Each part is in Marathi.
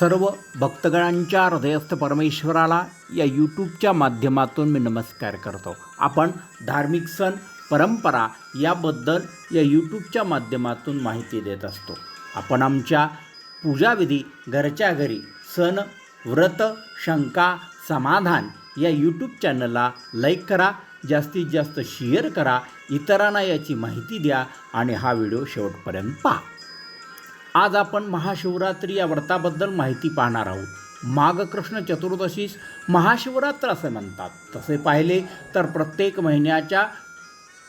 सर्व भक्तगणांच्या हृदयस्थ परमेश्वराला या यूट्यूबच्या माध्यमातून मी नमस्कार करतो. आपण धार्मिक सण परंपरा याबद्दल या यूट्यूबच्या माध्यमातून माहिती देत असतो. आपण आमच्या पूजाविधी घरच्या घरी सण व्रत शंका समाधान या यूट्यूब चॅनलला लाईक करा जास्तीत जास्त शेअर करा इतरांना याची माहिती द्या आणि हा व्हिडिओ शेवटपर्यंत पहा. आज आपण महाशिवरात्री या व्रताबद्दल माहिती पाहणार आहोत. माघ कृष्ण चतुर्दशीस महाशिवरात्र असे म्हणतात. तसे पाहिले तर प्रत्येक महिन्याच्या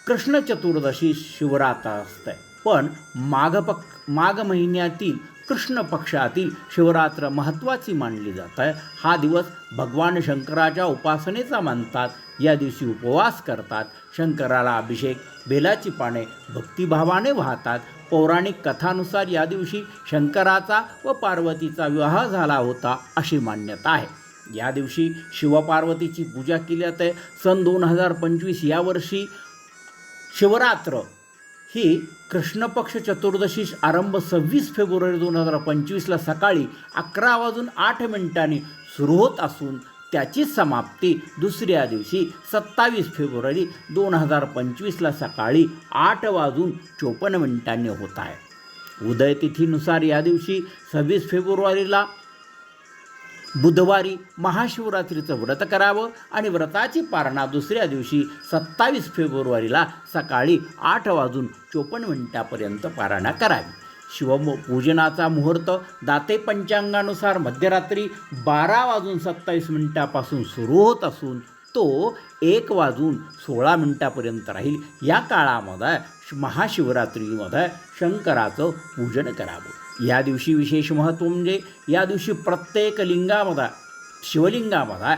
कृष्ण चतुर्दशी शिवरात्र असते. पण माघ पक माघ महिन्यातील कृष्ण पक्षातील शिवरात्र महत्त्वाची मानली जात आहे. हा दिवस भगवान शंकराच्या उपासनेचा मानतात. या दिवशी उपवास करतात. शंकराला अभिषेक बेलाची पाने भक्तिभावाने वाहतात. पौराणिक कथानुसार या दिवशी शंकराचा व पार्वतीचा विवाह झाला होता अशी मान्यता आहे. या दिवशी शिवपार्वतीची पूजा केली जाते. सन दोन हजार पंचवीस यावर्षी शिवरात्र ही कृष्णपक्ष चतुर्दशी आरंभ सव्वीस फेब्रुवारी दोन हजार पंचवीसला सकाळी अकरा वाजून आठ मिनिटांनी सुरू होत असून त्याची समाप्ती दुसऱ्या दिवशी सत्तावीस फेब्रुवारी दोन हजार पंचवीसला सकाळी आठ वाजून चोपन्न मिनिटांनी होत आहे. उदयतिथीनुसार या दिवशी सव्वीस फेब्रुवारीला बुधवारी महाशिवरात्रीचं व्रत करावं आणि व्रताची पारणा दुसऱ्या दिवशी सत्तावीस फेब्रुवारीला सकाळी आठ वाजून चोपन्न मिनिटापर्यंत पारणा करावी. शिवमो पूजनाचा मुहूर्त दाते पंचांगानुसार मध्यरात्री बारा वाजून सत्तावीस मिनिटापासून सुरू होत असून तो एक वाजून सोळा मिनिटापर्यंत राहील. या काळामध्ये महाशिवरात्रीमध्ये शंकराचं पूजन करावं. या दिवशी विशेष महत्त्व म्हणजे या दिवशी प्रत्येक लिंगामध्ये शिवलिंगामध्ये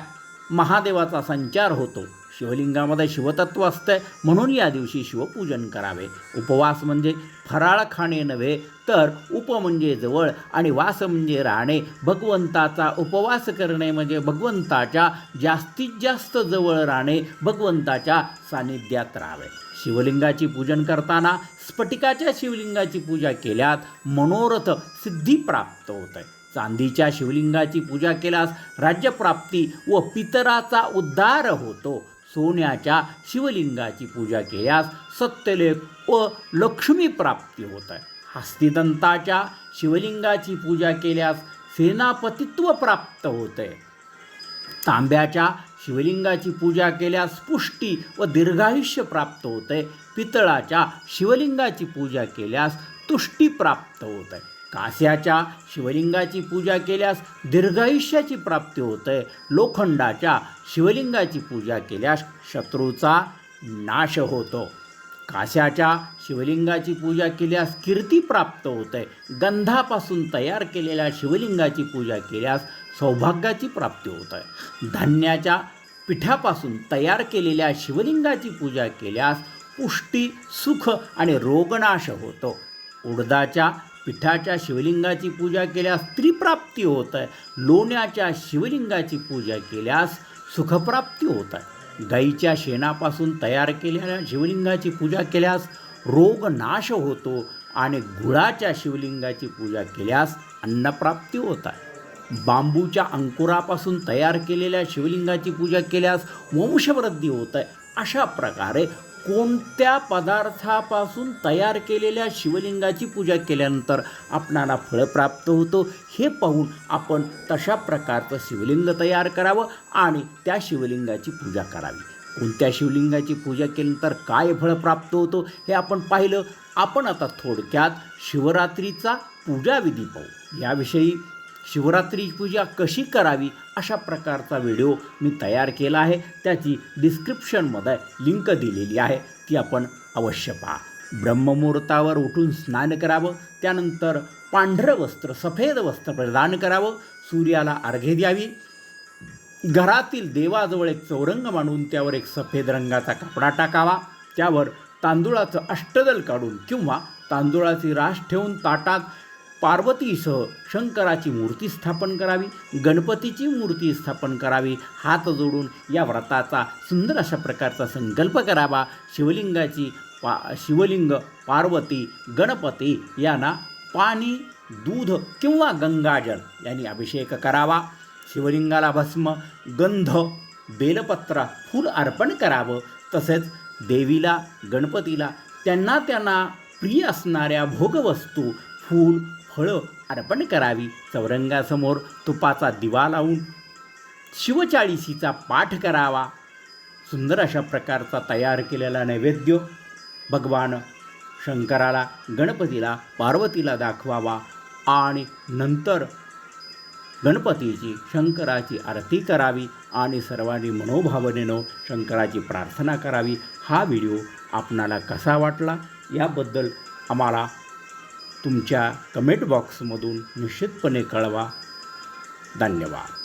महादेवाचा संचार होतो. शिवलिंगामध्ये शिवतत्व असतं म्हणून या दिवशी शिवपूजन करावे. उपवास म्हणजे फराळ खाणे नव्हे तर उप म्हणजे जवळ आणि वास म्हणजे राहणे भगवंताचा उपवास करणे म्हणजे भगवंताच्या जास्तीत जास्त जवळ राहणे भगवंताच्या सानिध्यात राहावे. शिवलिंगाची पूजन करताना स्फटिकाच्या शिवलिंगाची पूजा केल्यात मनोरथ सिद्धी प्राप्त होत. आहे चांदीच्या शिवलिंगाची पूजा केल्यास राज्यप्राप्ती व पितराचा उद्धार होतो. सोन्याच्या शिवलिंगाची पूजा केल्यास सत्यलेख व लक्ष्मी प्राप्ती होत आहे. हस्तिदंताच्या शिवलिंगाची पूजा केल्यास सेनापतित्व प्राप्त होते तांब्याच्या शिवलिंगाची पूजा केल्यास पुष्टी व दीर्घायुष्य प्राप्त होते पितळाच्या शिवलिंगाची पूजा केल्यास तुष्टी प्राप्त होत आहे. कास्याच्या शिवलिंगाची पूजा केल्यास दीर्घायुष्याची प्राप्ती होते. लोखंडाच्या शिवलिंगाची पूजा केल्यास शत्रूचा नाश होतो. काश्याच्या शिवलिंगाची पूजा केल्यास कीर्ती प्राप्त होते. गंधापासून तयार केलेल्या शिवलिंगाची पूजा केल्यास सौभाग्याची प्राप्ती होते. आहे धान्याच्या पिठापासून तयार केलेल्या शिवलिंगाची पूजा केल्यास पुष्टी सुख आणि रोगनाश होतो. उडदाच्या पिठाच्या शिवलिंगाची पूजा केल्यास स्त्रीप्राप्ती होत आहे. लोण्याच्या शिवलिंगाची पूजा केल्यास सुखप्राप्ती होत आहे. गाईच्या शेणापासून तयार केलेल्या शिवलिंगाची पूजा केल्यास रोग नाश होतो आणि गुळाच्या शिवलिंगाची पूजा केल्यास अन्नप्राप्ती होत आहे. बांबूच्या अंकुरापासून तयार केलेल्या शिवलिंगाची पूजा केल्यास वंशवृद्धी होत आहे. अशा प्रकारे कोणत्या पदार्थापासून तयार केलेल्या शिवलिंगाची पूजा केल्यानंतर आपणाला फळ प्राप्त होतो हे पाहून आपण तशा प्रकारचं शिवलिंग तयार करावं आणि त्या शिवलिंगाची पूजा करावी. कोणत्या शिवलिंगाची पूजा केल्यानंतर काय फळ प्राप्त होतो हे आपण पाहिलं. आपण आता थोडक्यात शिवरात्रीचा पूजाविधी पाहू. याविषयी शिवरात्री पूजा कशी करावी अशा प्रकारचा व्हिडिओ मी तयार केला आहे. त्याची डिस्क्रिप्शनमध्ये लिंक दिलेली आहे. ती आपण अवश्य पहा. ब्रह्ममुहूर्तावर उठून स्नान करावं. त्यानंतर पांढरं वस्त्र सफेद वस्त्र प्रदान करावं. सूर्याला अर्घे द्यावी. घरातील देवाजवळ एक चौरंग मांडून त्यावर एक सफेद रंगाचा कपडा टाकावा. त्यावर तांदूळाचं अष्टदल काढून किंवा तांदूळाची रास ठेवून ताटात पार्वतीसह शंकराची मूर्ती स्थापन करावी गणपतीची मूर्ती स्थापन करावी हात जोडून या व्रताचा सुंदर अशा प्रकारचा संकल्प करावा. शिवलिंगाची पा शिवलिंग पार्वती गणपती यांना पाणी दूध किंवा गंगाजल यांनी अभिषेक करावा. शिवलिंगाला भस्म गंध बेलपत्र फूल अर्पण करावं. तसेच देवीला गणपतीला त्यांना त्यांना प्रिय असणाऱ्या भोगवस्तू फूल फळं अर्पण करावी. चौरंगासमोर तुपाचा दिवा लावून शिवचाळीसीचा पाठ करावा. सुंदर अशा प्रकारचा तयार केलेला नैवेद्य भगवान शंकराला गणपतीला पार्वतीला दाखवावा आणि नंतर गणपतीची शंकराची आरती करावी आणि सर्वांनी मनोभावनेनं शंकराची प्रार्थना करावी. हा व्हिडिओ आपणाला कसा वाटला? याबद्दल आम्हाला तुमच्या कमेंट बॉक्समधून निश्चितपणे कळवा. धन्यवाद.